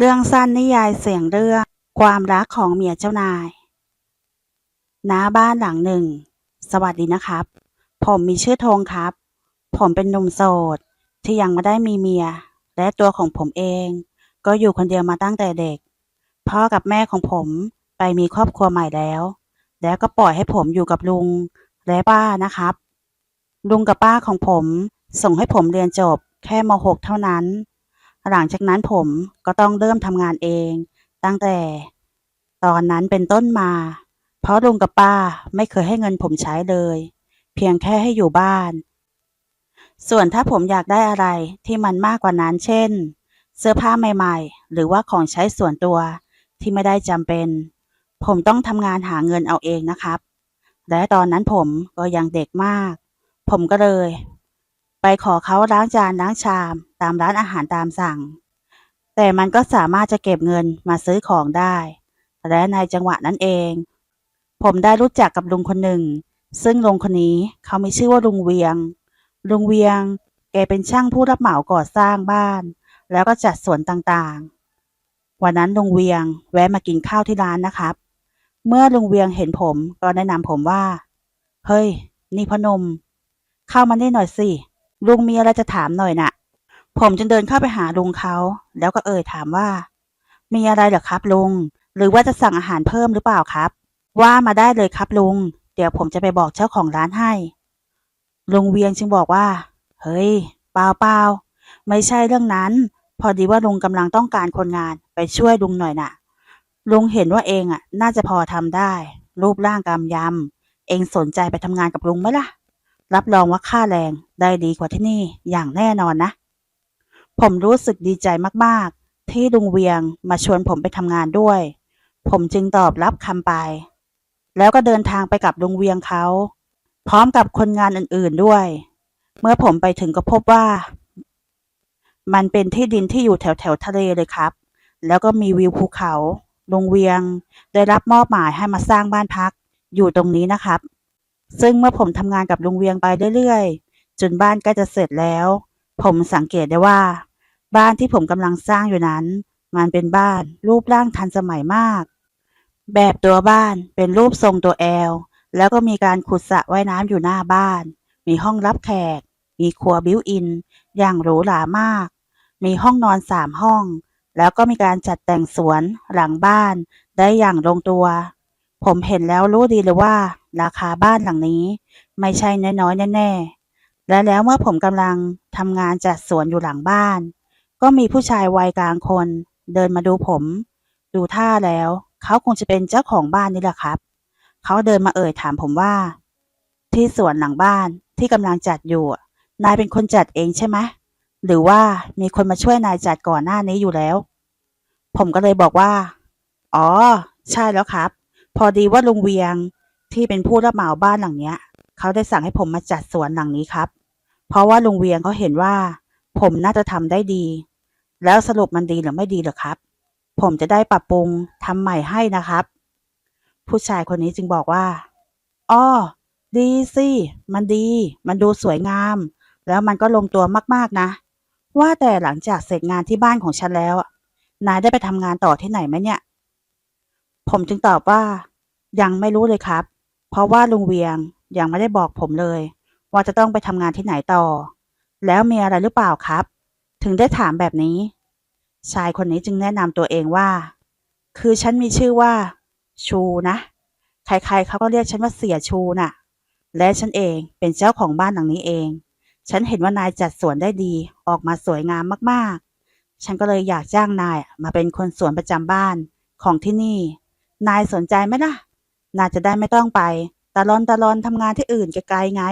เรื่องสั้นนิยายเสียงเรื่อง ความรักของเมียเจ้านายณบ้านหลังหนึ่ง สวัสดีนะครับ ผมมีชื่อธงครับ ผมเป็นหนุ่มโสด ที่ยังไม่ได้มีเมีย และตัวของผมเอง ก็อยู่คนเดียวมาตั้งแต่เด็ก พ่อกับแม่ของผมไปมีครอบครัวใหม่แล้ว แล้วก็ปล่อยให้ผมอยู่กับลุงและป้านะครับ ลุงกับป้าของผมส่งให้ผมเรียนจบแค่ม .6 เท่านั้น หลังจากนั้นผมก็ต้องเริ่มทำงานเอง ตั้งแต่ ตอนนั้นเป็นต้นมา เพราะลุงกับป้าไม่เคยให้เงินผมใช้เลย เพียงแค่ให้อยู่บ้าน ส่วนถ้าผมอยากได้อะไรที่มันมากกว่านั้น เช่น เสื้อผ้าใหม่ ๆ หรือว่าของใช้ส่วนตัวที่ไม่ได้จำเป็น ผมต้องทำงานหาเงินเอาเองนะครับ และตอนนั้นผมก็ยังเด็กมาก ผมก็เลย ไปขอเขาล้างจานล้างชาม ตามร้านอาหารตามสั่ง แต่มันก็สามารถจะเก็บเงินมาซื้อของได้ และในจังหวะนั้นเอง ผมได้รู้จักกับลุงคนหนึ่ง ซึ่งลุงคนนี้เขามีชื่อว่าลุงเวียง ลุงเวียง แกเป็นช่างผู้รับเหมาก่อสร้างบ้าน แล้วก็จัดสวนต่างๆ วันนั้นลุงเวียงแวะมากินข้าวที่ร้านนะครับ เมื่อลุงเวียงเห็นผมก็แนะนำผมว่า เฮ้ย นี่พนม เข้ามานี่หน่อยสิ ลุงมีอะไรจะถามหน่อยน่ะ ผมจึงเดินเข้าไปหาลุงเขา แล้วก็เอ่ยถามว่า มีอะไรเหรอครับลุง หรือว่าจะสั่งอาหารเพิ่มหรือเปล่าครับ ว่ามาได้เลยครับลุง เดี๋ยวผมจะไปบอกเจ้าของร้านให้ ลุงเวียงจึงบอกว่า เฮ้ย เปล่าเปล่าไม่ใช่เรื่องนั้น พอดีว่าลุงกำลังต้องการคนงานไปช่วยลุงหน่อยน่ะ ลุงเห็นว่าเองอะ น่าจะพอทำได้ รูปร่างกำยำเองสนใจไปทำงานกับลุงไหมล่ะ รับรองว่าค่าแรงได้ดีกว่าที่นี่อย่างแน่นอนนะ ผมรู้สึกดีใจมากๆ ที่ลุงเวียงมาชวนผมไปทำงานด้วย ผมจึงตอบรับคำไป แล้วก็เดินทางไปกับลุงเวียงเขา พร้อมกับคนงานอื่นๆด้วย เมื่อผมไปถึงก็พบว่า มันเป็นที่ดินที่อยู่แถวแถวๆทะเลเลยครับ แล้วก็มีวิวภูเขาลุงเวียงได้รับมอบหมายให้มาสร้างบ้านพักอยู่ตรงนี้นะครับ ซึ่งเมื่อผมทำงานกับลุงเวียงไปเรื่อยๆ จนบ้านใกล้จะเสร็จแล้ว ผมสังเกตได้ว่า บ้านที่ผมกำลังสร้างอยู่นั้น มันเป็นบ้านรูปร่างทันสมัยมาก แบบตัวบ้านเป็นรูปทรงตัวแอล แล้วก็มีการขุดสระว่ายน้ำอยู่หน้าบ้าน มีห้องรับแขก มีครัวบิวอิน อย่างหรูหรามาก มีห้องนอนสามห้อง แล้วก็มีการจัดแต่งสวนหลังบ้านได้อย่างลงตัว ผมเห็นแล้วรู้ดีเลยว่า ราคาบ้านหลังนี้ ไม่ใช่น้อยๆแน่ๆ และแล้วเมื่อผมกำลังทำงานจัดสวนอยู่หลังบ้าน ก็มีผู้ชายวัยกลางคน เดินมาดูผม ดูท่าแล้ว เขาคงจะเป็นเจ้าของบ้านนี่แหละครับ เขาเดินมาเอ่ยถามผมว่า ที่สวนหลังบ้านที่กำลังจัดอยู่ นายเป็นคนจัดเองใช่ไหมหรือว่ามีคนมาช่วยนายจัดก่อนหน้านี้อยู่แล้ว ผมก็เลยบอกว่า อ๋อ ใช่แล้วครับ พอดีว่าลุงเวียงที่เป็นผู้รับเหมาบ้านหลังเนี้ยเขาได้สั่งให้ผมมาจัดสวนหลังนี้ครับ เพราะว่าลุงเวียงเขาเห็นว่า ผมน่าจะทำได้ดี แล้วสรุปมันดีหรือไม่ดีหรอครับ ผมจะได้ปรับปรุงทำใหม่ให้นะครับ ผู้ชายคนนี้จึงบอกว่าอ้อดีสิ มันดี มันดูสวยงาม แล้วมันก็ลงตัวมากๆนะ ว่าแต่หลังจากเสร็จงานที่บ้านของฉันแล้ว นายได้ไปทำงานต่อที่ไหนไหมเนี่ย ผมจึงตอบว่า ยังไม่รู้เลยครับ เพราะว่าลุงเวียงยังไม่ได้บอกผมเลย ว่าจะต้องไปทำงานที่ไหนต่อ แล้วมีอะไรหรือเปล่าครับ ถึงได้ถามแบบนี้ ชายคนนี้จึงแนะนำตัวเองว่า คือฉันมีชื่อว่า ชูนะ ใครๆเขาก็เรียกฉันว่าเสียชูน่ะ และฉันเองเป็นเจ้าของบ้านหลังนี้เอง ฉันเห็นว่านายจัดสวนได้ดีออกมาสวยงามมากๆ ฉันก็เลยอยากจ้างนายมาเป็นคนสวนประจำบ้านของที่นี่ นายสนใจไหมล่ะนายจะได้ไม่ต้องไป ตะลอนตะลอนทำงานที่อื่นไกลๆไง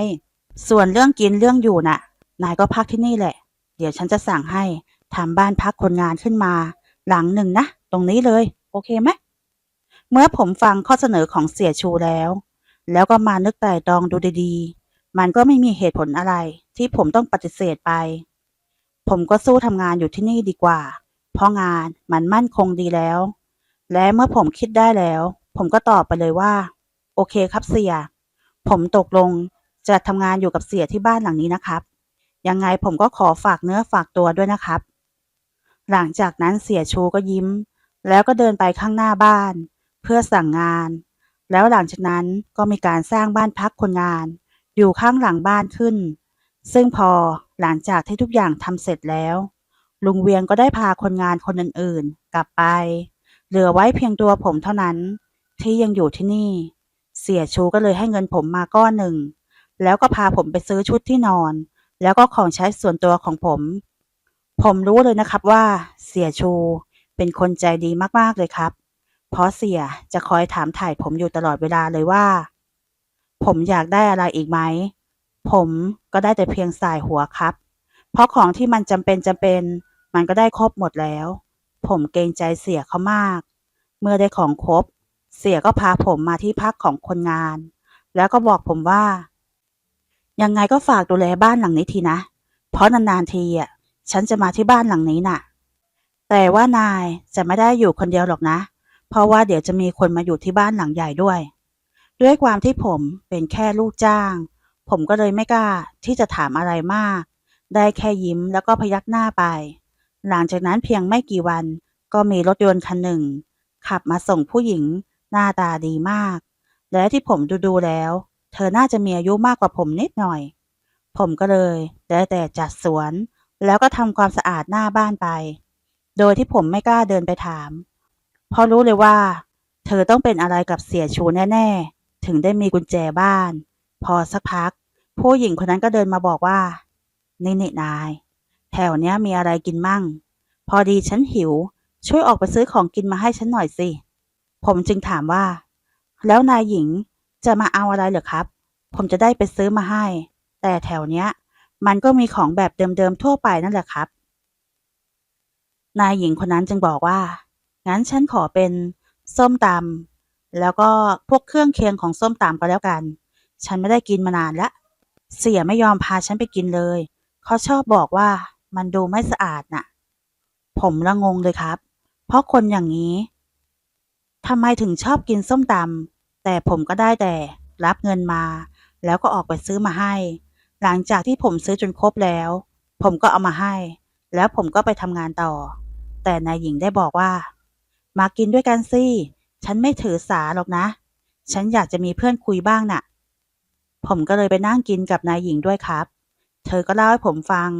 ส่วนเรื่องกินเรื่องอยู่น่ะ นายก็พักที่นี่แหละ เดี๋ยวฉันจะสั่งให้ทำบ้านพักคนงานขึ้นมา หลังหนึ่งนะ ตรงนี้เลย โอเคไหม เมื่อผมฟังข้อเสนอของเสียชูแล้ว แล้วก็มานึกไต่ตองดูดีๆ มันก็ไม่มีเหตุผลอะไร ที่ผมต้องปฏิเสธไป ผมก็สู้ทำงานอยู่ที่นี่ดีกว่า เพราะงานมันมั่นคงดีแล้ว และเมื่อผมคิดได้แล้ว ผมก็ตอบไปเลยว่า โอเคครับเสีย ผมตกลงจะทำงานอยู่กับเสียที่บ้านหลังนี้นะครับ ยังไงผมก็ขอฝากเนื้อฝากตัวด้วยนะครับ หลังจากนั้นเสียชูก็ยิ้ม แล้วก็เดินไปข้างหน้าบ้าน เพื่อสั่งงาน แล้วหลังจากนั้นก็มีการสร้างบ้านพักคนงาน อยู่ข้างหลังบ้านขึ้น ซึ่งพอหลังจากที่ทุกอย่างทำเสร็จแล้ว ลุงเวียงก็ได้พาคนงานคนอื่นๆ กลับไป เหลือไว้เพียงตัวผมเท่านั้น ที่ยังอยู่ที่นี่ เสียชูก็เลยให้เงินผมมาก้อนหนึ่ง แล้วก็พาผมไปซื้อชุดที่นอน แล้วก็ของใช้ส่วนตัวของผม ผมรู้เลยนะครับว่า เสียชูเป็นคนใจดีมากๆเลยครับ เพราะเสียจะคอยถามถ่ายผมอยู่ตลอดเวลาเลยว่า ผมอยากได้อะไรอีกไหม ผมก็ได้แต่เพียงสายหัวครับ เพราะของที่มันจำเป็นจำเป็น มันก็ได้ครบหมดแล้ว ผมเกรงใจเสียเขามาก เมื่อได้ของครบ เสียก็พาผมมาที่พักของคนงาน แล้วก็บอกผมว่า ยังไงก็ฝากดูแลบ้านหลังนี้ทีนะ เพราะนานๆทีอะ ฉันจะมาที่บ้านหลังนี้น่ะ แต่ว่านายจะไม่ได้อยู่คนเดียวหรอกนะ เพราะว่าเดี๋ยวจะมีคนมาอยู่ที่บ้านหลังใหญ่ด้วย ด้วยความที่ผมเป็นแค่ลูกจ้าง ผมก็เลยไม่กล้าที่จะถามอะไรมาก ได้แค่ยิ้มแล้วก็พยักหน้าไป หลังจากนั้นเพียงไม่กี่วัน ก็มีรถยนต์คันหนึ่ง ขับมาส่งผู้หญิง หน้าตาดีมาก และที่ผมดูดูแล้ว เธอน่าจะมีอายุมากกว่าผมนิดหน่อย ผมก็เลยได้แต่จัดสวน แล้วก็ทำความสะอาดหน้าบ้านไป โดยที่ผมไม่กล้าเดินไปถาม เพราะรู้เลยว่า เธอต้องเป็นอะไรกับเสียชูแน่ๆ ถึงได้มีกุญแจบ้าน พอสักพัก ผู้หญิงคนนั้นก็เดินมาบอกว่า นี่นี่นาย แถวเนี้ยมีอะไรกินมั่ง พอดีฉันหิว ช่วยออกไปซื้อของกินมาให้ฉันหน่อยสิ ผมจึงถามว่า แล้วนายหญิงจะมาเอาอะไรเหรอครับ ผมจะได้ไปซื้อมาให้ แต่แถวเนี้ย มันก็มีของแบบเดิมๆทั่วไปนั่นแหละครับ นายหญิงคนนั้นจึงบอกว่า งั้นฉันขอเป็นส้มตำแล้วก็พวกเครื่องเคียงของส้มตำก็แล้วกัน ฉันไม่ได้กินมานานล้วเสียไม่ยอมพาฉันไปกินเลย เขาชอบบอกว่า มันดูไม่สะอาดน่ะ ผมละงงเลยครับ เพราะคนอย่างนี้ทำไมถึงชอบกินส้มตำแต่ผมก็ได้แต่รับเงินมา แล้วก็ออกไปซื้อมาให้ หลังจากที่ผมซื้อจนครบแล้ว ผมก็เอามาให้ แล้วผมก็ไปทำงานต่อ แต่นายหญิงได้บอกว่า มากินด้วยกันสิฉันไม่ถือสาหรอกนะ ฉันอยากจะมีเพื่อนคุยบ้างน่ะ ผมก็เลยไปนั่งกินกับนายหญิงด้วยครับ เธอก็เล่าให้ผมฟัง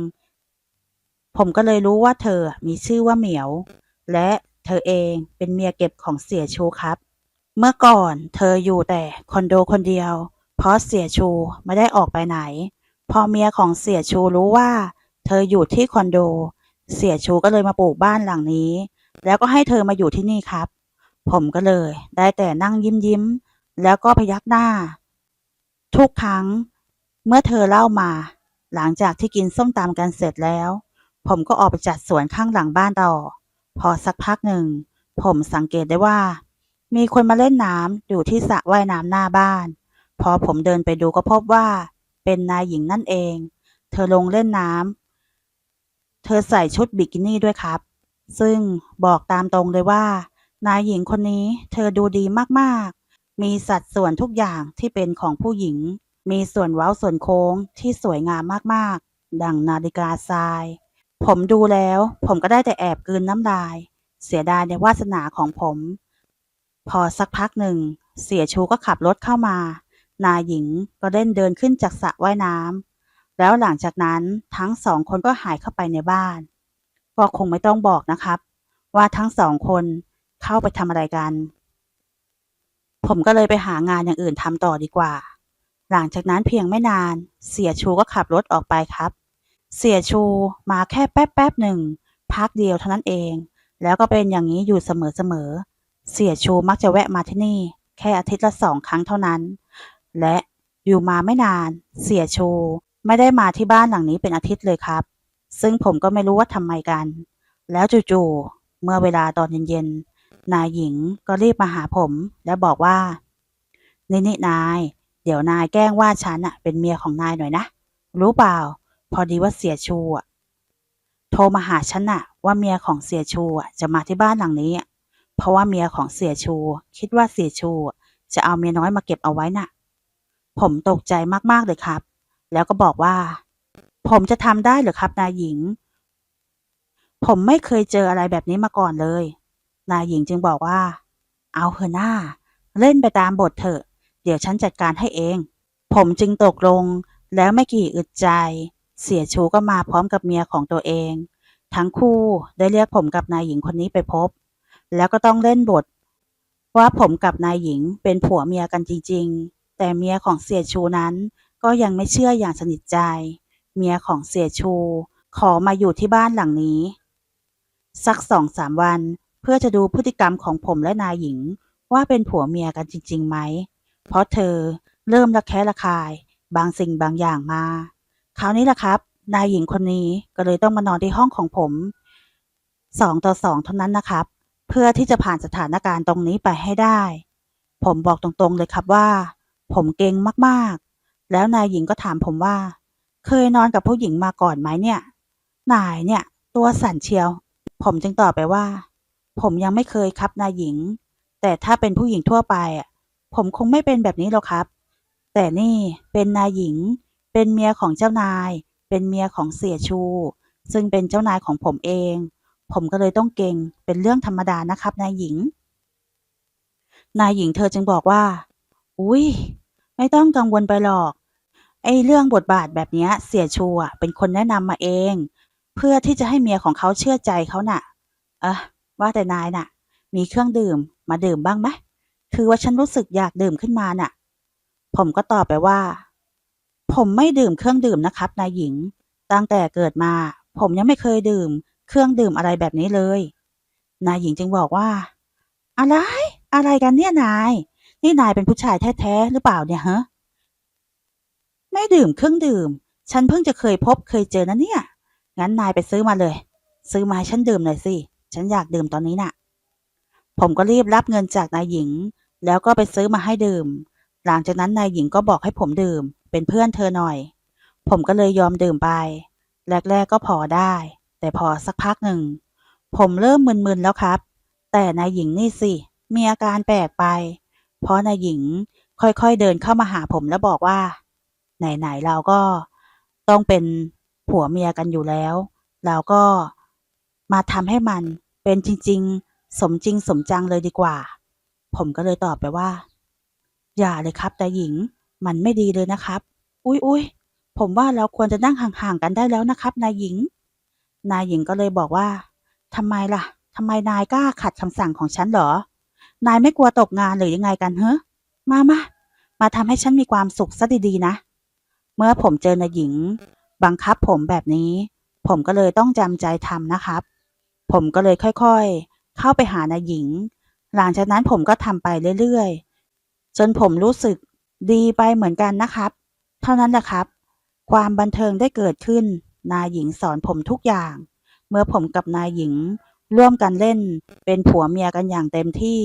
ผมก็เลยรู้ว่าเธอมีชื่อว่าเหมียว และเธอเองเป็นเมียเก็บของเสียชูครับ เมื่อก่อนเธออยู่แต่คอนโดคนเดียว เพราะเสียชูไม่ได้ออกไปไหน พอเมียของเสียชูรู้ว่า เธออยู่ที่คอนโด เสียชูก็เลยมาปลูกบ้านหลังนี้ แล้วก็ให้เธอมาอยู่ที่นี่ครับ ผมก็เลยได้แต่นั่งยิ้มยิ้ม แล้วก็พยักหน้า ทุกครั้ง เมื่อเธอเล่ามา หลังจากที่กินส้มตำกันเสร็จแล้ว ผมก็ออกไปจัดสวนข้างหลังบ้านต่อ พอสักพักหนึ่ง ผมสังเกตได้ว่า มีคนมาเล่นน้ำอยู่ที่สระว่ายน้ำหน้าบ้าน พอผมเดินไปดูก็พบว่า เป็นนายหญิงนั่นเอง เธอลงเล่นน้ำ เธอใส่ชุดบิกินี่ด้วยครับ ซึ่งบอกตามตรงเลยว่า นายหญิงคนนี้เธอดูดีมากๆ มีสัดส่วนทุกอย่างที่เป็นของผู้หญิง มีส่วนเว้าส่วนโค้งที่สวยงามมากๆ ดังนาฬิกาทราย ผมดูแล้ว ผมก็ได้แต่แอบกลืนน้ำลาย เสียดายในวาสนาของผม พอสักพักหนึ่ง เสียชูก็ขับรถเข้ามา นายหญิงก็เล่นเดินขึ้นจากสระว่ายน้ำแล้วหลังจากนั้นทั้งสองคนก็หายเข้าไปในบ้าน ก็คงไม่ต้องบอกนะครับ ว่าทั้งสองคนเข้าไปทำอะไรกัน ผมก็เลยไปหางานอย่างอื่นทำต่อดีกว่า หลังจากนั้นเพียงไม่นาน เสียชูก็ขับรถออกไปครับ เสียชูมาแค่แป๊บแป๊บหนึ่ง พักเดียวเท่านั้นเอง แล้วก็เป็นอย่างนี้อยู่เสมอๆเสียชูมักจะแวะมาที่นี่ แค่อาทิตย์ละสองครั้งเท่านั้น และอยู่มาไม่นาน เสียชูไม่ได้มาที่บ้านหลังนี้เป็นอาทิตย์เลยครับ ซึ่งผมก็ไม่รู้ว่าทำไมกัน แล้วจู่ๆเมื่อเวลาตอนเย็นๆนายหญิงก็รีบมาหาผม และบอกว่านี่นี่นาย เดี๋ยวนายแกล้งว่าฉันอะเป็นเมียของนายหน่อยนะ รู้เปล่า พอดีว่าเสียชูอะโทรมาหาฉันน่ะว่าเมียของเสียชูอะจะมาที่บ้านหลังนี้อะเพราะว่าเมียของเสียชู คิดว่าเสียชู จะเอาเมียน้อยมาเก็บเอาไว้น่ะ ผมตกใจมากๆเลยครับ แล้วก็บอกว่า ผมจะทำได้หรือครับนายหญิง ผมไม่เคยเจออะไรแบบนี้มาก่อนเลย นายหญิงจึงบอกว่า เอาเถอะหน้า เล่นไปตามบทเถอะ เดี๋ยวฉันจัดการให้เอง ผมจึงตกลงแล้วไม่กี่อึดใจ เสียชูก็มาพร้อมกับเมียของตัวเอง ทั้งคู่ได้เรียกผมกับนายหญิงคนนี้ไปพบ แล้วก็ต้องเล่นบท ว่าผมกับนายหญิงเป็นผัวเมียกันจริง ๆ แต่เมียของเสียชูนั้นก็ยังไม่เชื่ออย่างสนิทใจ เมียของเสียชู ขอมาอยู่ที่บ้านหลังนี้ สักสองสามวันเพื่อจะดูพฤติกรรมของผมและนายหญิงว่าเป็นผัวเมียกันจริงๆไหม เพราะเธอเริ่มระแคะระคายบางสิ่งบางอย่างมา คราวนี้แหละครับ นายหญิงคนนี้ก็เลยต้องมานอนที่ห้องของผมสองต่อสองเท่านั้นนะครับ เพื่อที่จะผ่านสถานการณ์ตรงนี้ไปให้ได้ ผมบอกตรงๆเลยครับว่า ผมเก่งมากๆ แล้วนายหญิงก็ถามผมว่า เคยนอนกับผู้หญิงมาก่อนไหมเนี่ย นายเนี่ย ตัวสั่นเชียว ผมจึงตอบไปว่า ผมยังไม่เคยครับนายหญิง แต่ถ้าเป็นผู้หญิงทั่วไปอะผมคงไม่เป็นแบบนี้หรอกครับ แต่นี่เป็นนายหญิง เป็นเมียของเจ้านาย เป็นเมียของเสียชู ซึ่งเป็นเจ้านายของผมเอง ผมก็เลยต้องเก่ง เป็นเรื่องธรรมดานะครับนายหญิง นายหญิงเธอจึงบอกว่า อุ้ยไม่ต้องกังวลไปหรอก ไอ้เรื่องบทบาทแบบนี้เสียชูอะเป็นคนแนะนำมาเอง เพื่อที่จะให้เมียของเขาเชื่อใจเขาน่ะ เออว่าแต่นายน่ะ มีเครื่องดื่มมาดื่มบ้างไหมคือว่าฉันรู้สึกอยากดื่มขึ้นมาน่ะ ผมก็ตอบไปว่า ผมไม่ดื่มเครื่องดื่มนะครับนายหญิง ตั้งแต่เกิดมา ผมยังไม่เคยดื่ม เครื่องดื่มอะไรแบบนี้เลย นายหญิงจึงบอกว่า อะไร อะไรกันเนี่ยนาย นี่นายเป็นผู้ชายแท้ๆหรือเปล่าเนี่ยฮะไม่ดื่มเครื่องดื่ม ฉันเพิ่งจะเคยพบเคยเจอนะเนี่ย งั้นนายไปซื้อมาเลย ซื้อมาให้ฉันดื่มหน่อยสิ ฉันอยากดื่มตอนนี้น่ะ ผมก็รีบรับเงินจากนายหญิง แล้วก็ไปซื้อมาให้ดื่ม หลังจากนั้นนายหญิงก็บอกให้ผมดื่ม เป็นเพื่อนเธอหน่อย ผมก็เลยยอมดื่มไป แรก ๆ ก็พอได้ แต่พอสักพักหนึ่ง ผมเริ่มมึนๆแล้วครับ แต่นายหญิงนี่สิ มีอาการแปลกไป เพราะนายหญิงค่อยๆเดินเข้ามาหาผมแล้วบอกว่า ไหนๆเราก็ต้องเป็นผัวเมียกันอยู่แล้ว เราก็มาทำให้มันเป็นจริง ๆ สมจริงสมจังเลยดีกว่า ผมก็เลยตอบไปว่า อย่าเลยครับแต่หญิง มันไม่ดีเลยนะครับ อุ้ยอุ้ยผมว่าเราควรจะนั่งห่างๆกันได้แล้วนะครับ นายหญิง นายหญิงก็เลยบอกว่าทำไมล่ะทำไมนายกล้าขัดคำสั่งของฉันเหรอ นายไม่กลัวตกงานหรือยังไงกันเฮ้มามามาทำให้ฉันมีความสุขซะดีๆนะ เมื่อผมเจอนายหญิง บังคับผมแบบนี้ ผมก็เลยต้องจำใจทำนะครับ ผมก็เลยค่อยๆ เข้าไปหานายหญิง หลังจากนั้นผมก็ทำไปเรื่อยๆ จนผมรู้สึกดีไปเหมือนกันนะครับ เท่านั้นแหละครับ ความบันเทิงได้เกิดขึ้น นายหญิงสอนผมทุกอย่าง เมื่อผมกับนายหญิง ร่วมกันเล่น เป็นผัวเมียกันอย่างเต็มที่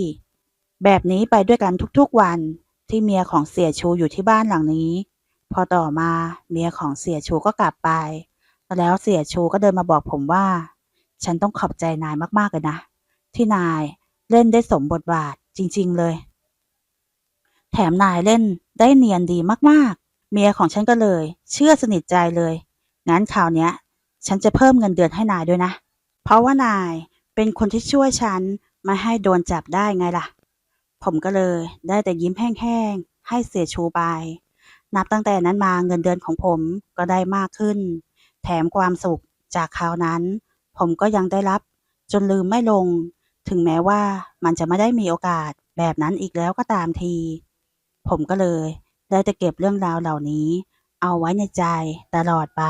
แบบนี้ไปด้วยกันทุกๆวันที่เมียของเสียชูอยู่ที่บ้านหลังนี้ พอต่อมาเมียของเสียชูก็กลับไป แล้วเสียชูก็เดินมาบอกผมว่า ฉันต้องขอบใจนายมากๆเลยนะ ที่นายเล่นได้สมบทบาทจริง ๆ เลย แถมนายเล่นได้เนียนดีมากๆ เมียของฉันก็เลย เชื่อสนิทใจเลย งั้นคราวเนี้ย ฉันจะเพิ่มเงินเดือนให้นายด้วยนะ เพราะว่านายเป็นคนที่ช่วยฉันไม่ให้โดนจับได้ไงล่ะ ผมก็เลยได้แต่ยิ้มแห้งๆ ให้เสียชูไป นับตั้งแต่นั้นมาเงินเดือนของผมก็ได้มากขึ้น แถมความสุขจากคราวนั้น ผมก็ยังได้รับจนลืมไม่ลง ถึงแม้ว่ามันจะไม่ได้มีโอกาสแบบนั้นอีกแล้วก็ตามที ผมก็เลย ได้แต่เก็บเรื่องราวเหล่านี้ เอาไว้ในใจตลอดไป